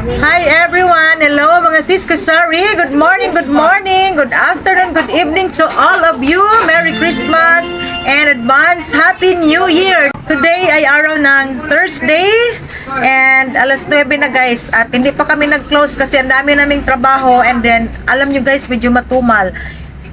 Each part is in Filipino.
Hi everyone! Hello mga sis Sorry. Good morning, good morning, good afternoon, good evening to all of you. Merry Christmas and advance Happy New Year! Today ay araw ng Thursday and alas 9 na guys at hindi pa kami nag-close kasi ang dami naming trabaho and then alam nyo guys medyo matumal.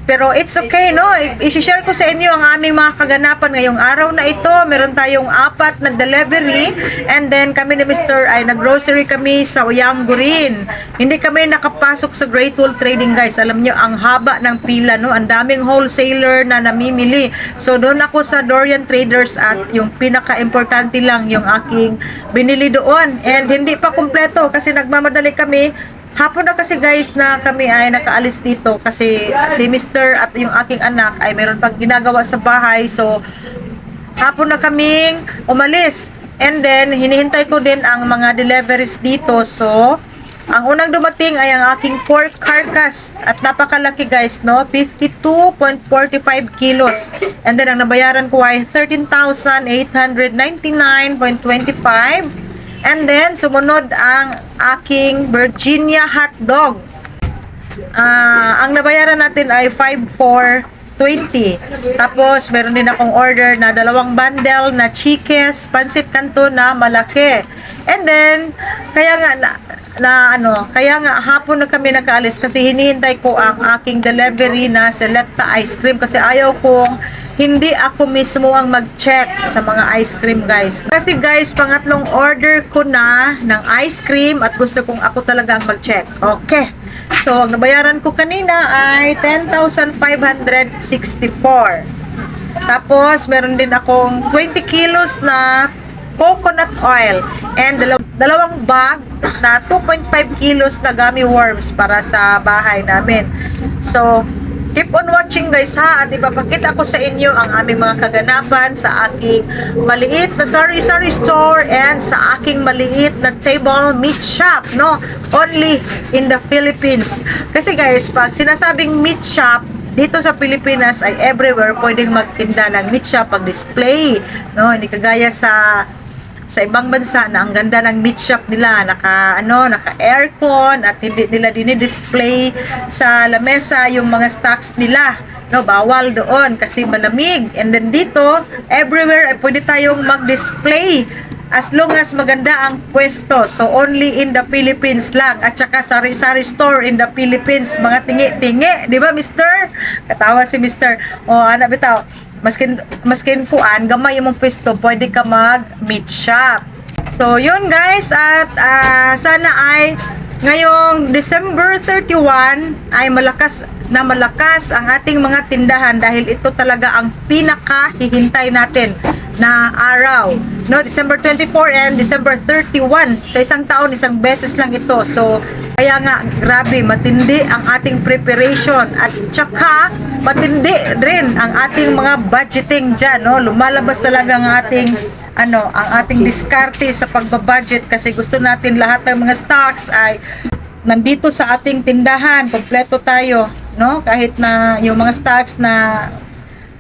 Pero it's okay, no? I-share ko sa inyo ang aming mga kaganapan ngayong araw na ito. Meron tayong apat na delivery and then kami ni Mr. ay nag-grocery kami sa Uyang Gurin. Hindi kami nakapasok sa Great Wall Trading, guys. Alam nyo, ang haba ng pila, no? Ang daming wholesaler na namimili. So, doon ako sa Dorian Traders at yung pinaka-importante lang yung aking binili doon. And hindi pa kumpleto kasi nagmamadali kami Hapon na kasi guys na kami ay nakaalis dito kasi si Mr. at yung aking anak ay meron pang ginagawa sa bahay. So, hapon na kaming umalis. And then, hinihintay ko din ang mga deliveries dito. So, ang unang dumating ay ang aking pork carcass. At napakalaki guys, no? 52.45 kilos. And then, ang nabayaran ko ay 13,899.25. And then, sumunod ang aking Virginia hot dog. Ah, ang nabayaran natin ay 5,420. Tapos, meron din akong order na dalawang bundle na chikes, pansit kanto na malaki. And then, kaya nga na, na ano, kaya nga hapon na kami nakaalis kasi hinihintay ko ang aking delivery na Selecta ice cream kasi ayaw kong hindi ako mismo ang mag-check sa mga ice cream guys. Kasi guys, pangatlong order ko na ng ice cream at gusto kong ako talaga ang mag-check. Okay. So, ang nabayaran ko kanina ay 10,564. Tapos, meron din akong 20 kilos na coconut oil and dalawang bag na 2.5 kilos na gummy worms para sa bahay namin. So, keep on watching guys ha? At ipapakita ko sa inyo ang aming mga kaganapan sa aking maliit na sari-sari store and sa aking maliit na table meat shop no? Only in the Philippines. Kasi guys pag sinasabing meat shop dito sa Pilipinas ay everywhere pwedeng magtinda ng meat shop pag display no? Hindi kagaya sa sa ibang bansa na ang ganda ng meat shop nila naka ano naka aircon at hindi nila dinidisplay sa lamesa yung mga stocks nila no bawal doon kasi malamig. And then dito everywhere ay pwede tayong mag-display as long as maganda ang pwesto. So only in the Philippines lang. At saka sari-sari store in the Philippines mga tingi-tingi. Di ba mister? Katawa si mister. O ano bitaw maskin maskin kuan gamay yung mong pwesto pwede ka mag meat shop. So yun guys at ah, sana ay ngayong December 31 ay malakas na malakas ang ating mga tindahan dahil ito talaga ang pinaka hihintay natin na araw. No December 24 and December 31 sa isang taon isang beses lang ito. So kaya nga grabe matindi ang ating preparation. At tsaka matindi rin ang ating mga budgeting dyan no? Lumalabas talaga ang ating ano ang ating diskarte sa pagbabudget kasi gusto natin lahat ng mga stocks ay nandito sa ating tindahan. Kompleto tayo no? Kahit na yung mga stocks na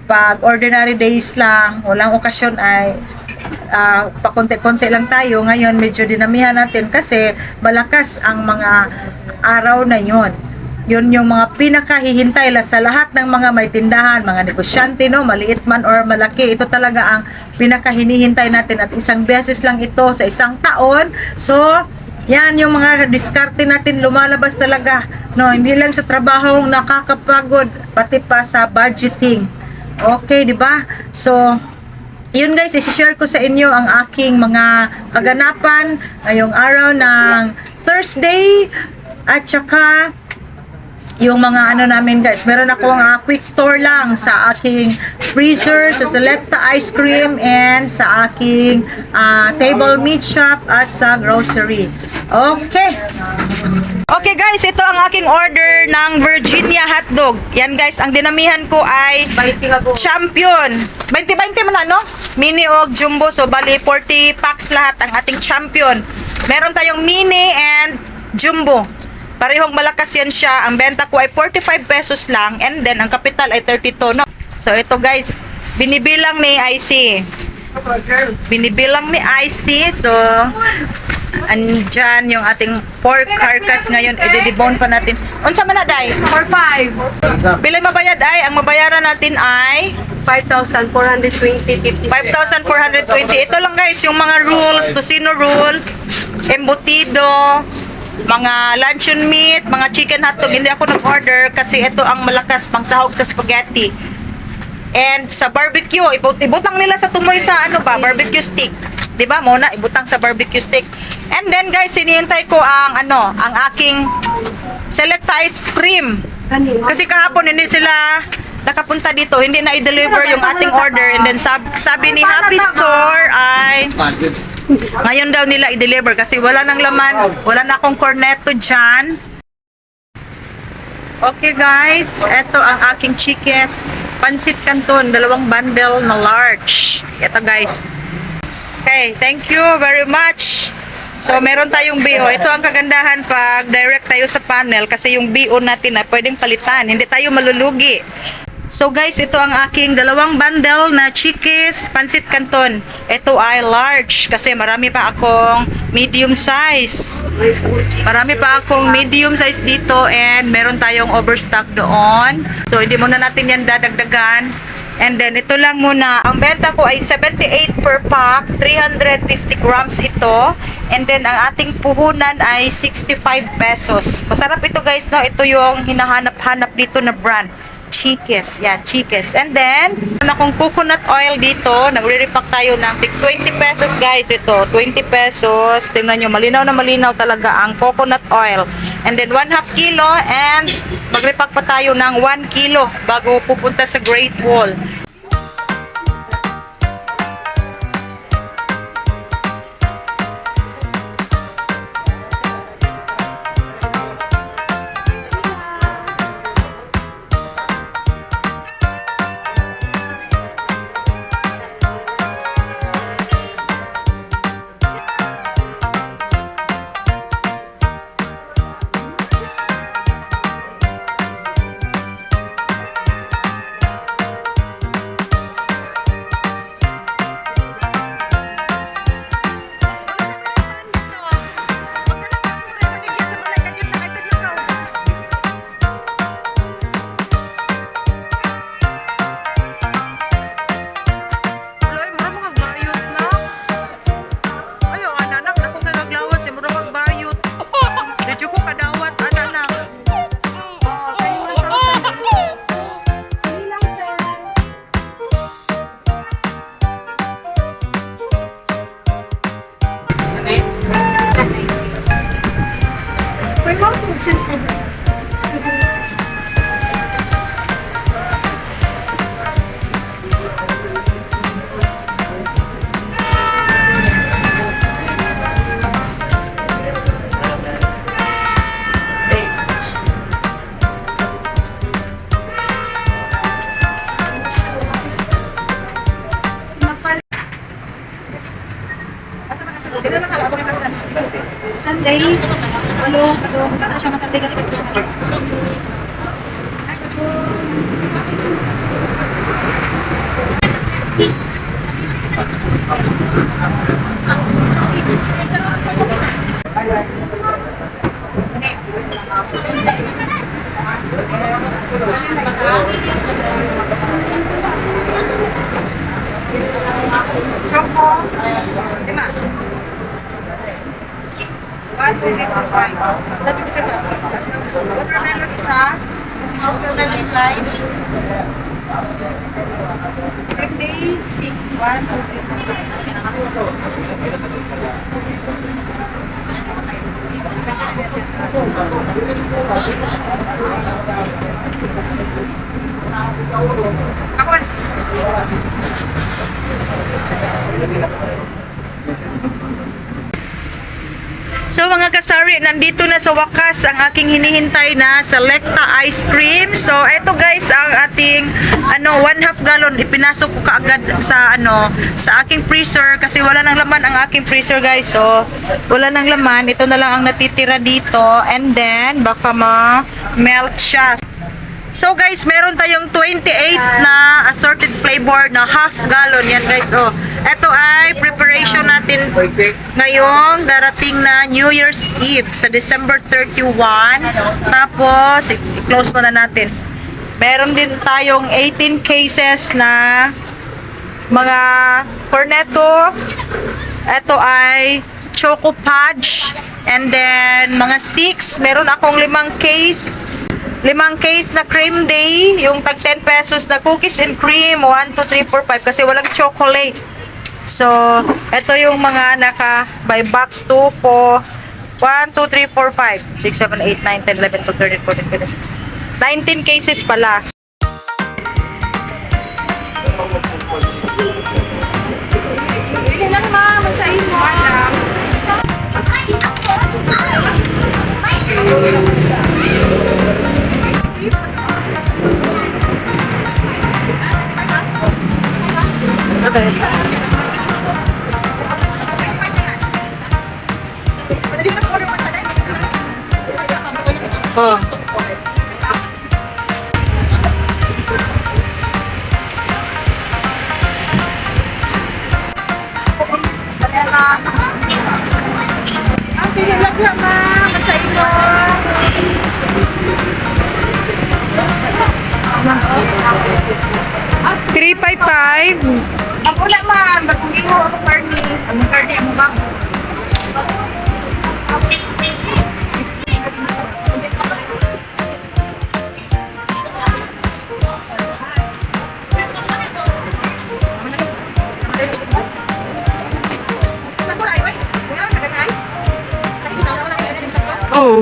pag ordinary days lang, walang okasyon ay ah, pakonti-konti lang tayo. Ngayon, medyo dinamihan natin kasi malakas ang mga araw na yon. Yun yung mga pinakahihintay la sa lahat ng mga may tindahan, mga negosyante, no, maliit man or malaki. Ito talaga ang pinakahinihintay natin at isang beses lang ito sa isang taon. So, yan yung mga diskarte natin lumalabas talaga. No, hindi lang sa trabaho nakakapagod, pati pa sa budgeting. Okay, di ba? So, yun guys, i-share ko sa inyo ang aking mga kaganapan ngayong araw ng Thursday at saka yung mga ano namin guys, meron ako ang quick tour lang sa aking freezer, sa Selecta ice cream and sa aking ah, table meat shop at sa grocery. Okay. Okay guys, ito ang aking order ng Virginia hotdog. Yan guys, ang dinamihan ko ay champion. 20-20 man ano? Mini o jumbo. So bali 40 packs lahat ang ating champion. Meron tayong mini and jumbo. Parehong malakas yan siya. Ang benta ko ay 45 pesos lang and then ang kapital ay 32. No? So ito guys, binibilang ni IC. Binibilang ni IC. So andyan yung ating pork carcass ngayon. I-debone pa natin. Unsa man na, day? For 5. Pila mabayad ay? Ang mabayaran natin ay 5,420, 50 5,420. Ito lang guys, yung mga rules, Tosino rule, embutido, mga luncheon meat, mga chicken hotdog. Hindi ako nag-order kasi ito ang malakas pang sahog sa spaghetti. And sa barbecue, ibut ibutang nila sa tumoy sa ano ba, barbecue stick. 'Di ba? Muna ibutang sa barbecue stick. And then guys, sinihintay ko ang ano, ang aking select ice cream. Kasi kahapon hindi sila nakapunta dito, hindi na i-deliver yung ating order and then sab- sabi ni Happy Store ay ngayon daw nila i-deliver kasi wala nang laman, wala na akong cornetto dyan. Okay guys, ito ang aking chikes, pansit canton, dalawang bundle na large. Ito guys. Okay, thank you very much. So, meron tayong BO. Ito ang kagandahan pag direct tayo sa panel kasi yung BO natin na pwedeng palitan. Hindi tayo malulugi. So guys, ito ang aking dalawang bundle na chikis, pansit canton. Ito ay large kasi marami pa akong medium size. Marami pa akong medium size dito and meron tayong overstock doon. So hindi muna natin yan dadagdagan. And then ito lang muna. Ang benta ko ay 78 per pack, 350 grams ito. And then ang ating puhunan ay 65 pesos. Masarap ito guys, no? Ito yung hinahanap-hanap dito na brand. Chikes. Yan, Chikes. And then, meron akong coconut oil dito. Nagre-repack tayo ng tig 20 pesos guys. Ito, 20 pesos. Tingnan nyo, malinaw na malinaw talaga ang coconut oil. And then, 1 half kilo and magrepack pa tayo ng 1 kilo bago pupunta sa Great Wall. Watermelon isa. Watermelon slice. Birthday stick. One, two, three, four, five. Ako. So mga kasari, nandito na sa wakas ang aking hinihintay na Selecta ice cream. So eto guys ang ating ano one half gallon ipinasok ko kaagad sa ano sa aking freezer kasi wala nang laman ang aking freezer guys. So wala nang laman, ito na lang ang natitira dito and then baka ma melt siya. So guys, meron tayong 28 na assorted flavor na half gallon. Yan guys, oh. Ito ay natin ngayong darating na New Year's Eve sa December 31. Tapos, i-close muna natin. Meron din tayong 18 cases na mga cornetto. Ito ay choco fudge. And then, mga sticks. Meron akong limang case. Limang case na cream day. Yung tag 10 pesos na cookies and cream. 1, 2, 3, 4, 5. Kasi walang chocolate. So, ito yung mga naka by box 2 po. 1, 2, 3, 4, 5, 6, 7, 8, 9, 10, 11, 12, 13, 14, 15. 19 cases pala. Bili lang ma, magsayin mo. Madam. Oh. Oh.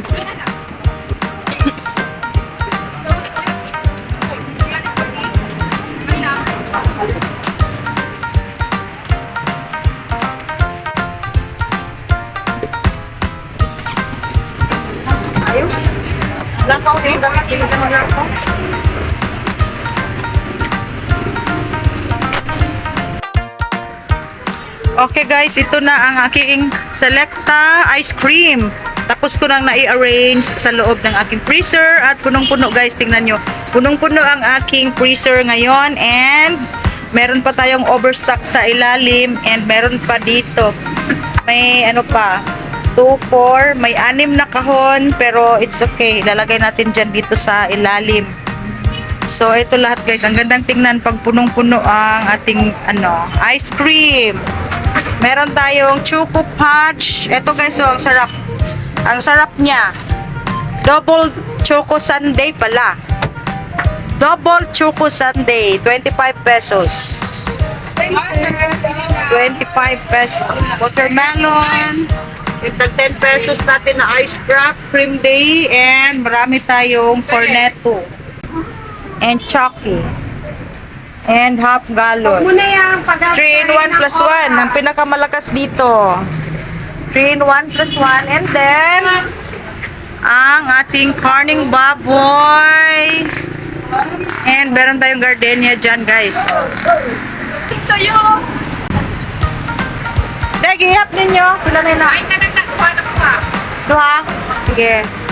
Ako yung damit. Hindi mag-ako. Okay guys, ito na ang aking Selecta ice cream. Tapos ko nang nai-arrange sa loob ng aking freezer at punong-puno guys, tingnan nyo. Punong-puno ang aking freezer ngayon and meron pa tayong overstock sa ilalim and meron pa dito. May ano pa, 2, 4, may anim na kahon pero it's okay. Ilalagay natin dyan dito sa ilalim. So ito lahat guys, ang gandang tingnan pag punong-puno ang ating ano, ice cream. Meron tayong choco fudge. Ito guys, oh, ang sarap. Ang sarap niya. Double choco sundae pala. Double choco sundae, 25 pesos. 25 pesos. Watermelon. Yung tag 10 pesos natin na ice crack, cream day, and marami tayong cornetto. And chocky. And half gallon. Muna yan. Pag 3 in 1 plus 1. Ang pinakamalakas dito. 3 in 1 plus 1. And then, ang ating corning baboy. And meron tayong gardenia dyan, guys. Sa'yo. Dagi, hap ninyo. Pila na yun na. Ay, na ko ha. Duha? Sige.